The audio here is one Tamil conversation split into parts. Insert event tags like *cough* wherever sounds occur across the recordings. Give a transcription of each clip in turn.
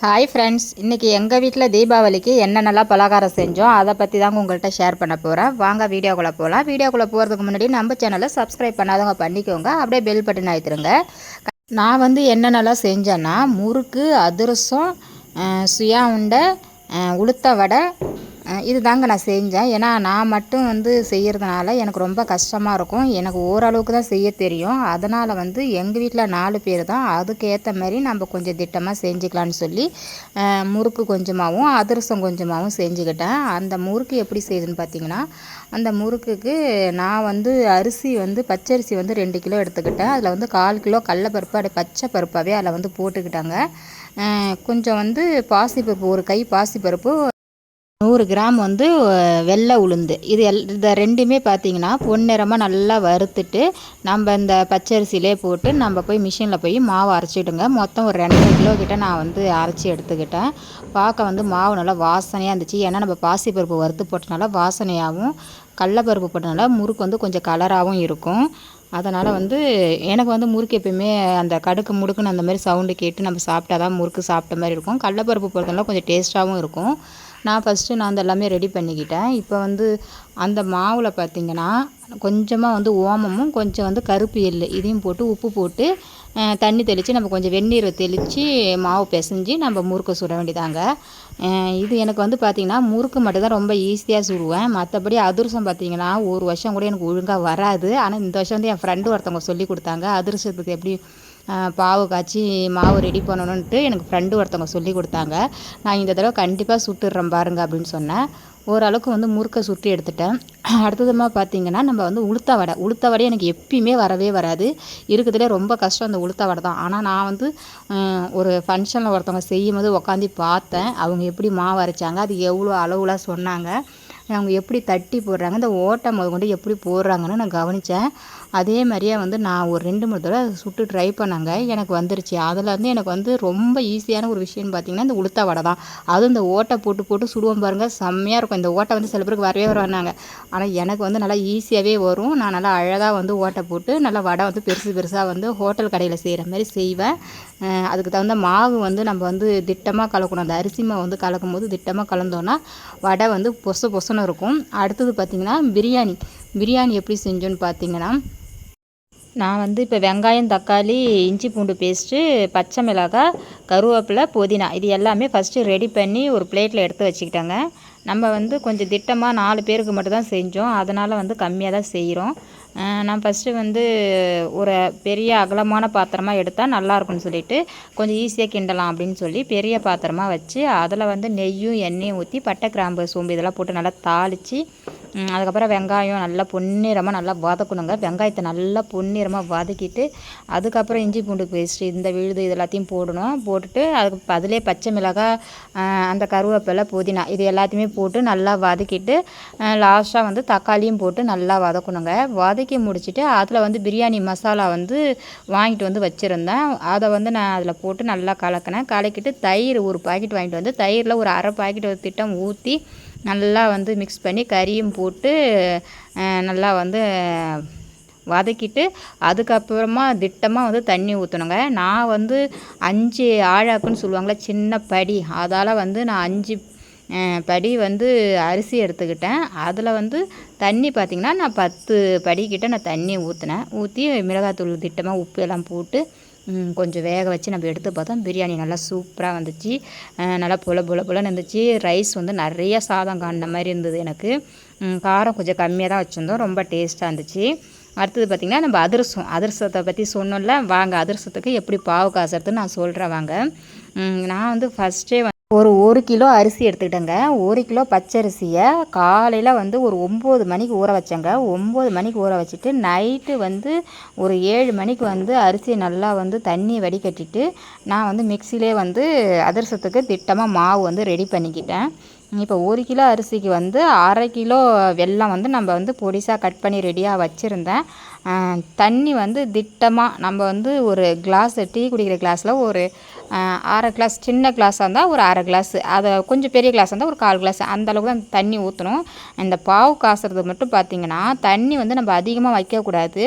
ஹாய் ஃப்ரெண்ட்ஸ் இன்றைக்கி எங்கள் வீட்டில் தீபாவளிக்கு என்னென்னலாம் பலகாரம் செஞ்சோம் அதை பற்றி தாங்க உங்கள்கிட்ட ஷேர் பண்ண போகிறேன் வாங்க வீடியோக்குள்ளே போகலாம் வீடியோக்குள்ளே போகிறதுக்கு முன்னாடி நம்ம சேனலை சப்ஸ்கிரைப் பண்ணாதவங்க பண்ணிக்கோங்க. அப்படியே பெல் பட்டன் அழுத்திருங்க. நான் வந்து என்னென்னலாம் செஞ்சேன்னா முறுக்கு அதிரசம் சுயா உண்டை உளுத்த வடை இது தாங்க நான் செஞ்சேன். ஏன்னா நான் மட்டும் வந்து செய்கிறதுனால எனக்கு ரொம்ப கஷ்டமாக இருக்கும். எனக்கு ஓரளவுக்கு தான் செய்ய தெரியும். அதனால் வந்து எங்கள் வீட்டில் நாலு பேர் தான். அதுக்கேற்ற மாதிரி நம்ம கொஞ்சம் திட்டமாக செஞ்சுக்கலான்னு சொல்லி முறுக்கு கொஞ்சமாகவும் அதிரசம் கொஞ்சமாகவும் செஞ்சுக்கிட்டேன். அந்த முறுக்கு எப்படி செய்யுதுன்னு பார்த்தீங்கன்னா அந்த முறுக்குக்கு நான் வந்து அரிசி வந்து பச்சரிசி வந்து ரெண்டு கிலோ எடுத்துக்கிட்டேன். அதில் வந்து கால் கிலோ கடலப்பருப்பு அப்படியே பச்சை பருப்பாகவே அதில் வந்து போட்டுக்கிட்டாங்க. கொஞ்சம் வந்து பாசிப்பருப்பு ஒரு கை பாசிப்பருப்பு நூறு கிராம் வந்து வெள்ளை உளுந்து. இது எல் இந்த ரெண்டுமே பார்த்தீங்கன்னா பொன்னிறமாக நல்லா வறுத்துட்டு நம்ம இந்த பச்சரிசிலே போட்டு நம்ம போய் மிஷினில் போய் மாவு அரைச்சிடுங்க. மொத்தம் ஒரு ரெண்டரை கிலோ கிட்ட நான் வந்து அரைச்சி எடுத்துக்கிட்டேன். பார்க்க வந்து மாவு நல்லா வாசனையாக இருந்துச்சு. ஏன்னா நம்ம பாசிப்பருப்பு வறுத்து போட்டனால வாசனையாகவும் கடலப்பருப்பு போட்டனால முறுக்கு வந்து கொஞ்சம் கலராகவும் இருக்கும். அதனால் வந்து எனக்கு வந்து முறுக்கு எப்பயுமே அந்த கடுக்கு முடுக்குன்னு அந்த மாதிரி சவுண்டு கேட்டு நம்ம சாப்பிட்டா தான் முறுக்கு சாப்பிட்ட மாதிரி இருக்கும். கடலப்பருப்பு போடுறதுனால கொஞ்சம் டேஸ்ட்டாகவும் இருக்கும். நான் ஃபஸ்ட்டு நான் அந்த எல்லாமே ரெடி பண்ணிக்கிட்டேன். இப்போ வந்து அந்த மாவில் பார்த்திங்கன்னா கொஞ்சமாக வந்து ஓமமும் கொஞ்சம் வந்து கருப்பு எள்ளு இதையும் போட்டு உப்பு போட்டு தண்ணி தெளித்து நம்ம கொஞ்சம் வெந்நீரை தெளித்து மாவு பிசைஞ்சு நம்ம முறுக்கு சுட வேண்டியதாங்க. இது எனக்கு வந்து பார்த்திங்கன்னா முறுக்கு மட்டும்தான் ரொம்ப ஈஸியாக சுடுவேன். மற்றபடி அதிரசம் பார்த்திங்கன்னா ஒரு வருஷம் கூட எனக்கு ஒழுங்காக வராது. ஆனால் இந்த வருஷம் வந்து என் ஃப்ரெண்டு ஒருத்தவங்க சொல்லி கொடுத்தாங்க அதிரசத்துக்கு எப்படி பாவு காய்ச்சி மாவு ரெடி பண்ணணுன்ட்டு எனக்கு ஃப்ரெண்டு ஒருத்தவங்க சொல்லி கொடுத்தாங்க. நான் இந்த தடவை கண்டிப்பாக சுட்டுடுறேன் பாருங்க அப்படின்னு சொன்னேன். ஓரளவுக்கு வந்து முறுக்கை சுட்டி எடுத்துட்டேன். அடுத்ததுமாக பார்த்தீங்கன்னா நம்ம வந்து உளுத்த வடை. உளுத்த வடை எனக்கு எப்பயுமே வரவே வராது. இருக்கிறதுலே ரொம்ப கஷ்டம் அந்த உளுத்த வடை தான். ஆனால் நான் வந்து ஒரு ஃபங்க்ஷனில் ஒருத்தவங்க செய்யும் போது உட்காந்து பார்த்தேன். அவங்க எப்படி மாவு அரைச்சாங்க அது எவ்வளோ அளவுலாம் சொன்னாங்க. அவங்க எப்படி தட்டி போடுறாங்க இந்த ஓட்டை முதல் கொண்டு எப்படி போடுறாங்கன்னு நான் கவனித்தேன் அதே மாதிரியே வந்து நான் ஒரு ரெண்டு மூணு தடவை சுட்டு ட்ரை பண்ணாங்க. எனக்கு வந்துருச்சு. அதில் வந்து எனக்கு வந்து ரொம்ப ஈஸியான ஒரு விஷயம்னு பார்த்தீங்கன்னா இந்த உளுத்த வடை தான். அதுவும் இந்த ஓட்டை போட்டு போட்டு சுடுவோம் பாருங்கள் செம்மையாக இருக்கும். இந்த ஓட்டை வந்து சில பேருக்கு வரவே வருவாங்க ஆனால் எனக்கு வந்து நல்லா ஈஸியாகவே வரும். நான் நல்லா அழகாக வந்து ஓட்டை போட்டு நல்லா வடை வந்து பெருசு பெருசாக வந்து ஹோட்டல் கடையில் செய்கிற மாதிரி செய்வேன். அதுக்கு தகுந்த மாவு வந்து நம்ம வந்து திட்டமாக கலக்கணும். அந்த அரிசி மாவு வந்து கலக்கும் போது திட்டமாக கலந்தோன்னா வடை வந்து பொசு பொசுன்னு இருக்கும். அடுத்தது பார்த்திங்கன்னா பிரியாணி. பிரியாணி எப்படி செஞ்சோன்னு பார்த்தீங்கன்னா நான் வந்து இப்போ வெங்காயம் தக்காளி இஞ்சி பூண்டு பேஸ்ட்டு பச்சை மிளகாய் கருவேப்பிலை புதினா இது எல்லாமே ஃபஸ்ட்டு ரெடி பண்ணி ஒரு பிளேட்டில் எடுத்து வச்சுக்கிட்டேங்க. நம்ம வந்து கொஞ்சம் திட்டமாக நாலு பேருக்கு மட்டும் தான் செஞ்சோம். அதனால் வந்து கம்மியாக தான் செய்கிறோம் நான் ஃபஸ்ட்டு வந்து ஒரு பெரிய அகலமான பாத்திரமாக எடுத்தால் நல்லா இருக்கும்னு சொல்லிட்டு கொஞ்சம் ஈஸியாக கிண்டலாம் அப்படின்னு சொல்லி பெரிய பாத்திரமாக வச்சு அதில் வந்து நெய்யும் எண்ணெயும் ஊற்றி பட்டை கிராம்பு சோம்பு இதெல்லாம் போட்டு நல்லா தாளித்து அதுக்கப்புறம் வெங்காயம் நல்லா பொன்னிறமாக நல்லா வதக்கணுங்க. வெங்காயத்தை நல்லா பொன்னிறமாக வதக்கிட்டு அதுக்கப்புறம் இஞ்சி பூண்டு பேஸ்ட்டு இந்த விழுது இது எல்லாத்தையும் போடணும். போட்டுட்டு அதுக்கு அதிலே பச்சை மிளகாய் அந்த கருவேப்பிலை புதினா இது எல்லாத்தையுமே போட்டு நல்லா வதக்கிட்டு லாஸ்ட்டாக வந்து தக்காளியும் போட்டு நல்லா வதக்கணுங்க. வதக்கி முடிச்சுட்டு அதில் வந்து பிரியாணி மசாலா வந்து வாங்கிட்டு வந்து வச்சுருந்தேன். அதை வந்து நான் அதில் போட்டு நல்லா கலக்கினேன். கலக்கிட்டு தயிர் ஒரு பாக்கெட் வாங்கிட்டு வந்து தயிரில் ஒரு அரை பாக்கெட் ஒரு திட்டம் ஊற்றி நல்லா வந்து மிக்ஸ் பண்ணி கறியும் போட்டு நல்லா வந்து வதக்கிட்டு அதுக்கப்புறமா திட்டமாக வந்து தண்ணி ஊற்றணுங்க நான் வந்து அஞ்சு ஆழாக்குன்னு சொல்லுவாங்களே சின்ன படி. அதால் வந்து நான் அஞ்சு படி வந்து அரிசி எடுத்துக்கிட்டேன். அதில் வந்து தண்ணி பார்த்திங்கன்னா நான் பத்து படிக்கிட்ட நான் தண்ணி ஊற்றினேன் ஊற்றி மிளகாத்தூள் திட்டமாக உப்பு எல்லாம் போட்டு கொஞ்சம் வேக வச்சு நம்ம எடுத்து பார்த்தோம். பிரியாணி நல்லா சூப்பராக வந்துச்சு. நல்லா புல புல புலன்னு இருந்துச்சு. ரைஸ் வந்து நிறைய சாதம் காண்ட மாதிரி இருந்தது எனக்கு. காரம் கொஞ்சம் கம்மியாக தான் வச்சுருந்தோம். ரொம்ப டேஸ்ட்டாக இருந்துச்சு. அடுத்தது பார்த்திங்கன்னா நம்ம அதிரசம். அதிரசத்தை பற்றி சொன்னோம்ல வாங்க. அதிரசத்துக்கு எப்படி பாவு காசுறதுன்னு நான் சொல்கிறேன் வாங்க. நான் வந்து ஃபஸ்ட்டே ஒரு ஒரு கிலோ அரிசி எடுத்துக்கிட்டேங்க. ஒரு கிலோ பச்சரிசியை காலையில் வந்து ஒரு ஒம்பது மணிக்கு ஊற வச்சேங்க. ஒம்பது மணிக்கு ஊற வச்சுட்டு நைட்டு வந்து ஒரு ஏழு மணிக்கு வந்து அரிசியை நல்லா வந்து தண்ணி வடிகட்டிட்டு நான் வந்து மிக்சிலே வந்து அதிரசத்துக்கு திட்டமாக மாவு வந்து ரெடி பண்ணிக்கிட்டேன். இப்போ ஒரு கிலோ அரிசிக்கு வந்து அரை கிலோ வெல்லம் வந்து நம்ம வந்து பொடிசாக கட் பண்ணி ரெடியாக வச்சுருந்தேன். தண்ணி வந்து திட்டமாக நம்ம வந்து ஒரு கிளாஸ் டீ குடிக்கிற கிளாஸில் ஒரு அரை கிளாஸ் சின்ன கிளாஸாக இருந்தால் ஒரு அரை கிளாஸ் அதை கொஞ்சம் பெரிய கிளாஸ் இருந்தால் ஒரு கால் கிளாஸ் அந்த அளவுக்கு தான் தண்ணி ஊற்றணும் இந்த பாவு காசுறது மட்டும் பார்த்திங்கன்னா தண்ணி வந்து நம்ம அதிகமாக வைக்கக்கூடாது.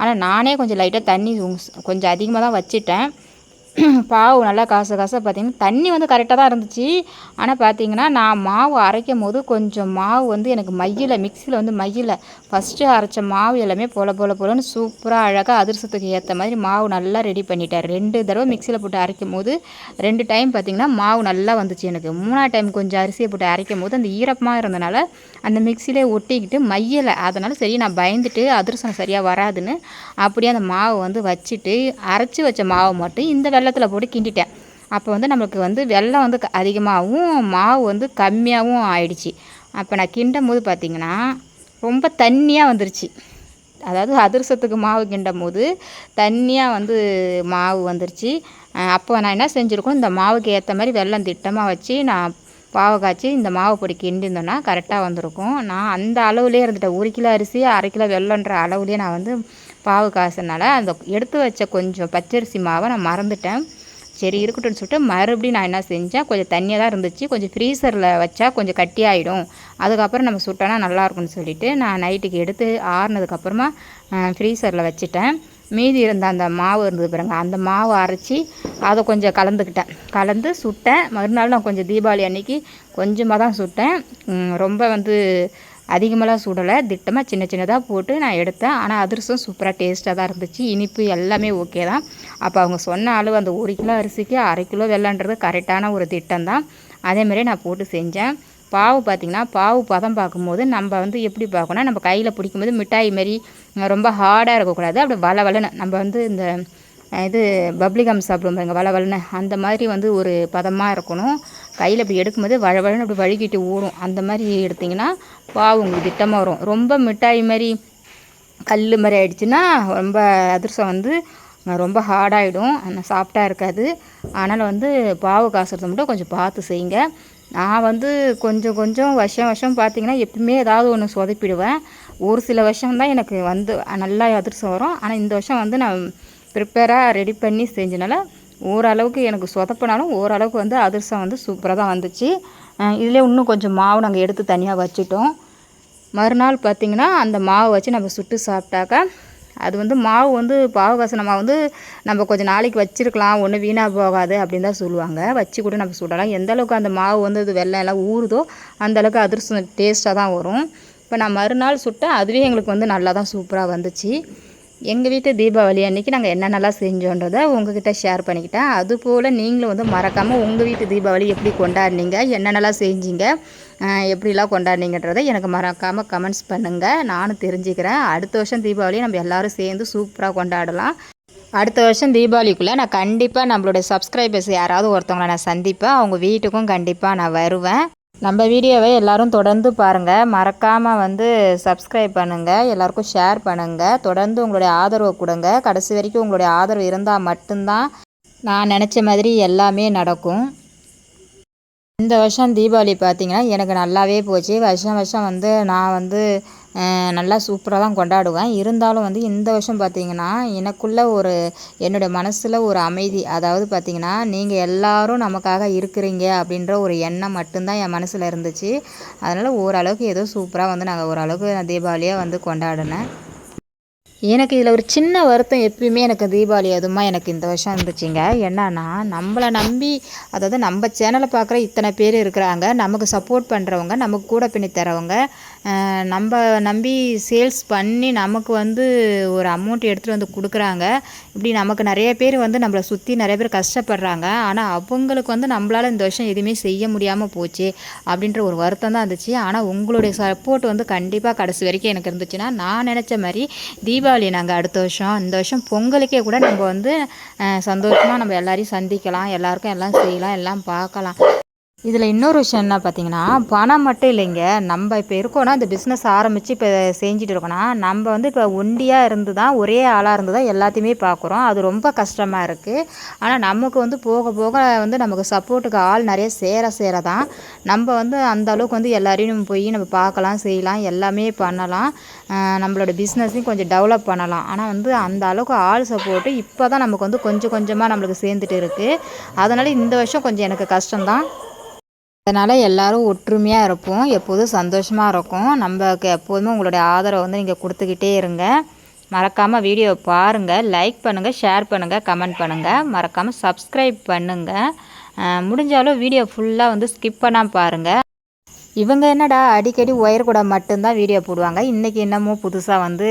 ஆனால் நானே கொஞ்சம் லைட்டாக தண்ணி கொஞ்சம் அதிகமாக தான் வச்சுட்டேன். *clears throat* பாவு நல்லா காசு காசாக பார்த்தீங்கன்னா தண்ணி வந்து கரெக்டாக தான் இருந்துச்சு. ஆனால் பார்த்தீங்கன்னா நான் மாவு அரைக்கும் போது கொஞ்சம் மாவு வந்து எனக்கு மையில் மிக்சியில் வந்து மையில். ஃபஸ்ட்டு அரைச்ச மாவு எல்லாமே போல போல போலன்னு சூப்பராக அழகாக அதிர்சத்துக்கு ஏற்ற மாதிரி மாவு நல்லா ரெடி பண்ணிட்டேன். ரெண்டு தடவை மிக்சியில் போட்டு அரைக்கும் போது ரெண்டு டைம் பார்த்திங்கன்னா மாவு நல்லா வந்துச்சு எனக்கு. மூணாவது டைம் கொஞ்சம் அரிசியை போட்டு அரைக்கும் போது அந்த ஈரப்பமாக இருந்தனால அந்த மிக்சியிலே ஒட்டிக்கிட்டு மையலை. அதனால் சரி நான் பயந்துட்டு அதிரசம் சரியாக வராதுன்னு அப்படியே அந்த மாவை வந்து வச்சுட்டு அரைச்சி வச்ச மாவை மட்டும் இந்த வெள்ளத்தில் போட்டு கிண்டிட்டேன். அப்போ வந்து நம்மளுக்கு வந்து வெள்ளம் வந்து அதிகமாகவும் மாவு வந்து கம்மியாகவும் ஆயிடுச்சு. அப்போ நான் கிண்டும் போது பார்த்திங்கன்னா ரொம்ப தண்ணியாக வந்துருச்சு. அதாவது அதிரசத்துக்கு மாவு கிண்டும் போது தண்ணியாக வந்து மாவு வந்துருச்சு. அப்போ நான் என்ன செஞ்சுருக்கோம் இந்த மாவுக்கு ஏற்ற மாதிரி வெள்ளம் திட்டமாக வச்சு நான் பாவை காய்ச்சி இந்த மாவு பொடி கிண்டிருந்தோன்னா கரெக்டாக வந்திருக்கும். நான் அந்த அளவுலேயே இருந்துட்டேன். ஒரு கிலோ அரிசி அரை கிலோ வெள்ளன்ற அளவுலேயே நான் வந்து பாவு காசுனால அந்த எடுத்து வச்ச கொஞ்சம் பச்சரிசி மாவை நான் மறந்துட்டேன். சரி இருக்கட்டும்னு சொல்லிட்டு மறுபடியும் நான் என்ன செஞ்சேன் கொஞ்சம் தண்ணியாக தான் இருந்துச்சு. கொஞ்சம் ஃப்ரீசரில் வச்சா கொஞ்சம் கட்டியாயிடும். அதுக்கப்புறம் நம்ம சுட்டோன்னா நல்லாயிருக்கும்னு சொல்லிவிட்டு நான் நைட்டுக்கு எடுத்து ஆறுனதுக்கப்புறமா ஃப்ரீசரில் வச்சுட்டேன். மீதி இருந்த அந்த மாவு இருந்தது பாருங்க அந்த மாவு அரைச்சி அதை கொஞ்சம் கலந்துக்கிட்டேன். கலந்து சுட்டேன். மறுநாள் நான் கொஞ்சம் தீபாவளி அன்னைக்கு கொஞ்சமாக தான் சுட்டேன். ரொம்ப வந்து அதிகமெல்லாம் சுடலை. திட்டமாக சின்ன சின்னதாக போட்டு நான் எடுத்தேன். ஆனால் அதிரசம் சூப்பராக டேஸ்ட்டாக தான் இருந்துச்சு. இனிப்பு எல்லாமே ஓகே தான். அப்போ அவங்க சொன்ன அளவு அந்த ஒரு கிலோ அரிசிக்கு அரை கிலோ வெள்ளன்றது கரெக்டான ஒரு திட்டம் தான். அதேமாதிரி நான் போட்டு செஞ்சேன். பாவு பார்த்திங்கன்னா பாவு பதம் பார்க்கும்போது நம்ம வந்து எப்படி பார்க்கணும் நம்ம கையில் பிடிக்கும்போது மிட்டாய் மாரி ரொம்ப ஹார்டாக இருக்கக்கூடாது. அப்படி வள வளன்னு நம்ம வந்து இந்த இது பப்ளிகம் சாப்பிடுவோம் பாருங்க வள வளன்னு. அந்த மாதிரி வந்து ஒரு பதமாக இருக்கணும். கையில் இப்படி எடுக்கும்போது வழ வழன்னு அப்படி வழுக்கிட்டு ஊறும். அந்த மாதிரி எடுத்திங்கன்னா பாவம் உங்களுக்கு திட்டமாக வரும். ரொம்ப மிட்டாய் மாதிரி கல் மாதிரி ஆயிடுச்சுன்னா ரொம்ப அதிர்ஷ்டம் வந்து ரொம்ப ஹார்டாகிடும் ஆனால் சாஃப்டாக இருக்காது. அதனால் வந்து பாவு காசுறது மட்டும் கொஞ்சம் பார்த்து செய்யுங்க. நான் வந்து கொஞ்சம் கொஞ்சம் வருஷம் வருஷம் பார்த்திங்கன்னா எப்பவுமே ஏதாவது ஒன்று சொதப்பிடுவேன். ஒரு சில வருஷம்தான் எனக்கு வந்து நல்லா அதிர்ஷ்டம் வரும். ஆனால் இந்த வருஷம் வந்து நான் ப்ரிப்பேராக ரெடி பண்ணி செஞ்சனால ஓரளவுக்கு எனக்கு சொதப்பினாலும் ஓரளவுக்கு வந்து அதிரசம் வந்து சூப்பராக தான் வந்துச்சு. இதில் இன்னும் கொஞ்சம் மாவு நாங்கள் எடுத்து தனியாக வச்சுட்டோம். மறுநாள் பார்த்திங்கன்னா அந்த மாவை வச்சு நம்ம சுட்டு சாப்பிட்டாக்கா அது வந்து மாவு வந்து பாவகாசன மாவு வந்து நம்ம கொஞ்சம் நாளைக்கு வச்சுருக்கலாம் ஒன்றும் வீணாக போகாது அப்படின்னு தான் சொல்லுவாங்க. வச்சு கூட நம்ம சுடலாம். எந்த அளவுக்கு அந்த மாவு வந்து அது வெள்ளம் எல்லாம் ஊறுதோ அந்தளவுக்கு அதிர்ஷ்டம் டேஸ்ட்டாக தான் வரும். இப்போ நான் மறுநாள் சுட்டேன். அதுவே எங்களுக்கு வந்து நல்லா தான் சூப்பராக வந்துச்சு. எங்கள் வீட்டு தீபாவளி அன்றைக்கி நாங்கள் என்னென்னலாம் செஞ்சோன்றதை உங்ககிட்ட ஷேர் பண்ணிக்கிட்டேன். அதுபோல் நீங்களும் வந்து மறக்காமல் உங்கள் வீட்டு தீபாவளி எப்படி கொண்டாடினீங்க என்னென்னலாம் செஞ்சீங்க எப்படிலாம் கொண்டாடினீங்கன்றதை எனக்கு மறக்காமல் கமெண்ட்ஸ் பண்ணுங்கள் நானும் தெரிஞ்சுக்கிறேன். அடுத்த வருஷம் தீபாவளி நம்ம எல்லோரும் சேர்ந்து சூப்பராக கொண்டாடலாம். அடுத்த வருஷம் தீபாவளிக்குள்ளே நான் கண்டிப்பாக நம்மளுடைய சப்ஸ்கிரைபர்ஸ் யாராவது ஒருத்தவங்களை நான் சந்திப்பேன். அவங்க வீட்டுக்கும் கண்டிப்பாக நான் வருவேன். நம்ம வீடியோவை எல்லோரும் தொடர்ந்து பாருங்கள் மறக்காமல் வந்து சப்ஸ்கிரைப் பண்ணுங்கள் எல்லாருக்கும் ஷேர் பண்ணுங்கள் தொடர்ந்து உங்களுடைய ஆதரவை கொடுங்க. கடைசி வரைக்கும் உங்களுடைய ஆதரவு இருந்தால் மட்டும்தான் நான் நினச்ச மாதிரி எல்லாமே நடக்கும். இந்த வருஷம் தீபாவளி பார்த்திங்கன்னா எனக்கு நல்லாவே போச்சு. வருஷம் வருஷம் வந்து நான் வந்து நல்லா சூப்பராக தான் கொண்டாடுவேன். இருந்தாலும் வந்து இந்த வருஷம் பார்த்திங்கன்னா எனக்குள்ளே ஒரு என்னுடைய மனசில் ஒரு அமைதி. அதாவது பார்த்திங்கன்னா நீங்கள் எல்லோரும் நமக்காக இருக்கிறீங்க அப்படின்ற ஒரு எண்ணம் மட்டும்தான் என் மனசில் இருந்துச்சு. அதனால் ஓரளவுக்கு ஏதோ சூப்பராக வந்து நாங்கள் ஓரளவுக்கு தீபாவளியாக வந்து கொண்டாடினேன். எனக்கு இதில் ஒரு சின்ன வருத்தம் எப்பயுமே எனக்கு தீபாவளி அதுமா எனக்கு இந்த வருஷம் இருந்துச்சுங்க. என்னன்னா நம்மளை நம்பி அதாவது நம்ம சேனலை பார்க்குற இத்தனை பேர் இருக்கிறாங்க. நமக்கு சப்போர்ட் பண்ணுறவங்க நமக்கு கூட பின்னி தரவங்க. நம்ம நம்பி சேல்ஸ் பண்ணி நமக்கு வந்து ஒரு அமௌண்ட் எடுத்துகிட்டு வந்து கொடுக்குறாங்க. இப்படி நமக்கு நிறைய பேர் வந்து நம்மளை சுற்றி நிறைய பேர் கஷ்டப்படுறாங்க. ஆனால் அவங்களுக்கு வந்து நம்மளால் இந்த வருஷம் எதுவுமே செய்ய முடியாமல் போச்சு அப்படின்ற ஒரு வருத்தம் தான் இருந்துச்சு. ஆனால் உங்களுடைய சப்போர்ட் வந்து கண்டிப்பாக கடைசி வரைக்கும் எனக்கு இருந்துச்சுன்னா நான் நினச்ச மாதிரி தீபாவளி நாங்கள் அடுத்த வருஷம் இந்த வருஷம் பொங்கலுக்கே கூட நம்ம வந்து சந்தோஷமாக நம்ம எல்லாரையும் சந்திக்கலாம். எல்லாருக்கும் எல்லாம் செய்யலாம் எல்லாம் பார்க்கலாம். இதில் இன்னொரு விஷயம் என்ன பார்த்தீங்கன்னா பணம் மட்டும் இல்லைங்க. நம்ம இப்போ இருக்கோன்னா இந்த பிஸ்னஸ் ஆரம்பித்து இப்போ செஞ்சுட்டு இருக்கோன்னா நம்ம வந்து இப்போ ஒண்டியாக இருந்து தான் ஒரே ஆளாக இருந்து தான் எல்லாத்தையுமே பார்க்குறோம் அது ரொம்ப கஷ்டமாக இருக்குது ஆனால் நமக்கு வந்து போக போக வந்து நமக்கு சப்போர்ட்டுக்கு ஆள் நிறைய சேர சேர தான் நம்ம வந்து அந்த அளவுக்கு வந்து எல்லாரையும் போய் நம்ம பார்க்கலாம் செய்யலாம் எல்லாமே பண்ணலாம். நம்மளோட பிஸ்னஸையும் கொஞ்சம் டெவலப் பண்ணலாம். ஆனால் வந்து அந்த அளவுக்கு ஆள் சப்போர்ட்டு இப்போ தான் நமக்கு வந்து கொஞ்சம் கொஞ்சமாக நம்மளுக்கு சேர்ந்துட்டு இருக்குது அதனால் இந்த வருஷம் கொஞ்சம் எனக்கு கஷ்டம்தான். அதனால் எல்லோரும் ஒற்றுமையாக இருப்போம். எப்போதும் சந்தோஷமாக இருக்கும். நம்மக்கு எப்போதுமே உங்களுடைய ஆதரவை வந்து நீங்கள் கொடுத்துக்கிட்டே இருங்க. மறக்காமல் வீடியோ பாருங்கள் லைக் பண்ணுங்கள் ஷேர் பண்ணுங்கள் கமெண்ட் பண்ணுங்கள் மறக்காமல் சப்ஸ்கிரைப் பண்ணுங்கள் முடிஞ்சாலும் வீடியோ ஃபுல்லாக வந்து ஸ்கிப் பண்ணால் பாருங்கள் இவங்க என்னடா அடிக்கடி ஒயர் கூட மட்டும்தான் வீடியோ போடுவாங்க. இன்றைக்கி என்னமோ புதுசாக வந்து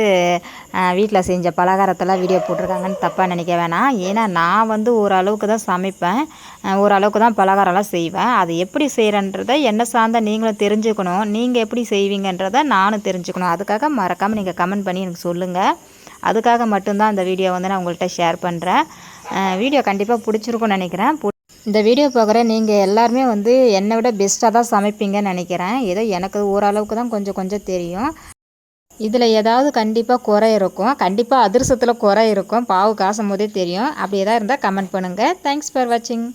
வீட்டில் செஞ்ச பலகாரத்தெல்லாம் வீடியோ போட்டிருக்காங்கன்னு தப்பாக நினைக்க வேணாம். ஏன்னா நான் வந்து ஓரளவுக்கு தான் சமைப்பேன். ஓரளவுக்கு தான் பலகாரம்லாம் செய்வேன். அது எப்படி செய்கிறன்றதை என்ன சார்ந்த நீங்களும் தெரிஞ்சுக்கணும். நீங்கள் எப்படி செய்வீங்கன்றதை நானும் தெரிஞ்சுக்கணும். அதுக்காக மறக்காமல் நீங்கள் கமெண்ட் பண்ணி எனக்கு சொல்லுங்கள் அதுக்காக மட்டும்தான் அந்த வீடியோ வந்து நான் உங்கள்கிட்ட ஷேர் பண்ணுறேன் வீடியோ கண்டிப்பாக பிடிச்சிருக்கும்னு நினைக்கிறேன். இந்த வீடியோ பார்க்குற நீங்கள் எல்லாருமே வந்து என்னை விட பெஸ்ட்டாக தான் சமைப்பீங்கன்னு நினைக்கிறேன். ஏதோ எனக்கு ஓரளவுக்கு தான் கொஞ்சம் கொஞ்சம் தெரியும். இதில் ஏதாவது கண்டிப்பாக குறை இருக்கும். கண்டிப்பாக அதிர்சத்தில் குறை இருக்கும். பாவு காசும் போதே தெரியும். அப்படி எதாவது இருந்தால் கமெண்ட் பண்ணுங்கள் தேங்க்ஸ் ஃபார் வாட்சிங்